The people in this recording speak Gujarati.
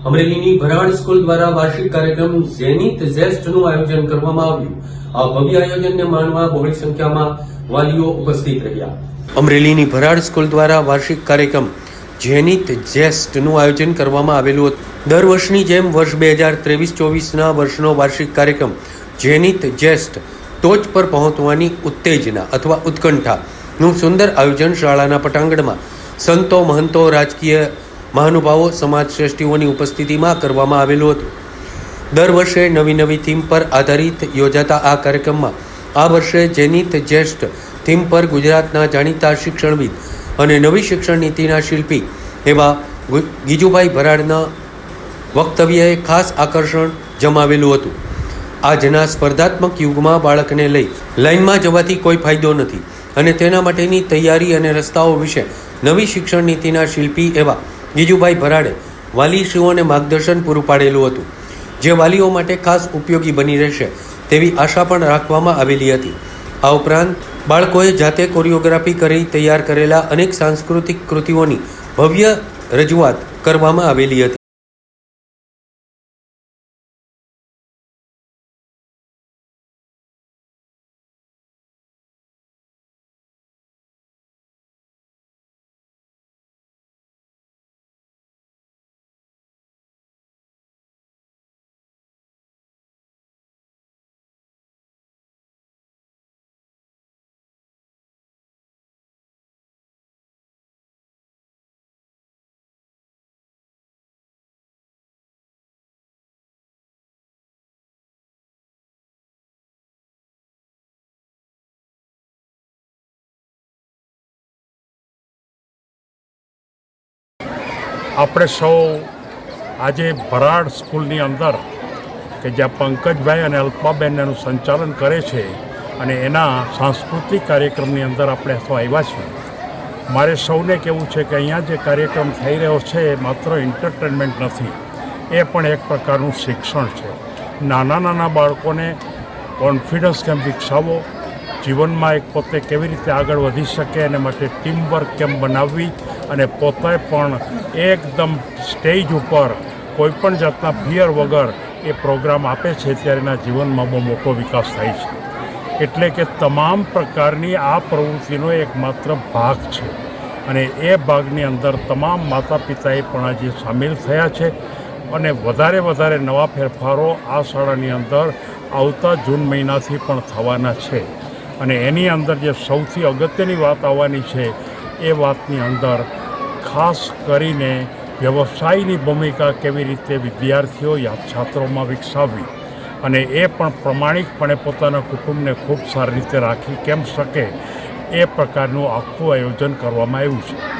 અમરેલીની ભરાડ સ્કૂલ દ્વારા વાર્ષિક કાર્યક્રમ ઝેનિત ઝેસ્ટનું આયોજન કરવામાં આવ્યું. આ ભવ્ય આયોજનને માણવા બહોળી સંખ્યામાં વાલીઓ ઉપસ્થિત રહ્યા. અમરેલીની ભરાડ સ્કૂલ દ્વારા વાર્ષિક કાર્યક્રમ જેનિત જેસ્ટનું આયોજન કરવામાં આવેલું હતું. દર વર્ષની જેમ વર્ષ બે હજાર ત્રેવીસ ચોવીસના વર્ષનો વાર્ષિક કાર્યક્રમ જેનિત જેસ્ટ ટોચ પર પહોંચવાની ઉત્તેજના અથવા ઉત્કંઠાનું સુંદર આયોજન શાળાના પટાંગણમાં સંતો મહંતો રાજકીય મહાનુભાવો સમાજ શ્રેષ્ઠીઓની ઉપસ્થિતિમાં કરવામાં આવેલું હતું. દર વર્ષે નવી નવી થીમ પર આધારિત યોજાતા આ કાર્યક્રમમાં આ વર્ષે જેનિત જ્યેષ્ઠ થીમ પર ગુજરાતના જાણીતા શિક્ષણવિદ અને નવી શિક્ષણ નીતિના શિલ્પી એવા ગીજુભાઈ ભરાડના વક્તવ્યએ ખાસ આકર્ષણ જમાવેલું હતું. આજના સ્પર્ધાત્મક યુગમાં બાળકને લઈ લાઇનમાં જવાથી કોઈ ફાયદો નથી અને તેના માટેની તૈયારી અને રસ્તાઓ વિશે નવી શિક્ષણ નીતિના શિલ્પી એવા ગીજુભાઈ ભરાડે વાલીશ્રીઓને માર્ગદર્શન પૂરું પાડેલું હતું, જે વાલીઓ માટે ખાસ ઉપયોગી બની રહેશે તેવી આશા પણ રાખવામાં આવેલી હતી. આ ઉપરાંત, બાળકોએ જાતે કોરિયોગ્રાફી કરી તૈયાર કરેલા અનેક સાંસ્કૃતિક કૃતિઓની ભવ્ય રજૂઆત કરવામાં આવેલી હતી. આપણે સૌ આજે ભરાડ સ્કૂલની અંદર કે જ્યાં પંકજભાઈ અને અલ્પાબેન એનું સંચાલન કરે છે અને એના સાંસ્કૃતિક કાર્યક્રમની અંદર આપણે સૌ આવ્યા છીએ. મારે સૌને કહેવું છે કે અહીંયા જે કાર્યક્રમ થઈ રહ્યો છે એ માત્ર એન્ટરટેનમેન્ટ નથી, એ પણ એક પ્રકારનું શિક્ષણ છે. નાના નાના બાળકોને કોન્ફિડન્સ કેમ વિકસાવવો, જીવનમાં એક પોતે કેવી રીતે આગળ વધી શકે, એના માટે ટીમવર્ક કેમ બનાવવી અને પોતે પણ એકદમ સ્ટેજ ઉપર કોઈપણ જાતના ફિયર વગર એ પ્રોગ્રામ આપે છે ત્યારે એના જીવનમાં બહુ મોટો વિકાસ થાય છે. એટલે કે તમામ પ્રકારની આ પ્રવૃત્તિનો એક માત્ર ભાગ છે. અને એ ભાગની અંદર તમામ માતા પિતાએ પણ આજે સામેલ થયા છે અને વધારે વધારે નવા ફેરફારો આ શાળાની અંદર આવતા જૂન મહિનાથી પણ થવાના છે. અને એની અંદર જે સૌથી અગત્યની વાત આવવાની છે એ વાતની અંદર ખાસ કરીને વ્યવસાયની ભૂમિકા કેવી રીતે વિદ્યાર્થીઓ યા છાત્રોમાં વિકસાવવી અને એ પણ પ્રમાણિકપણે પોતાના કુટુંબને ખૂબ સારી રીતે રાખી કેમ શકે એ પ્રકારનું આખું આયોજન કરવામાં આવ્યું છે.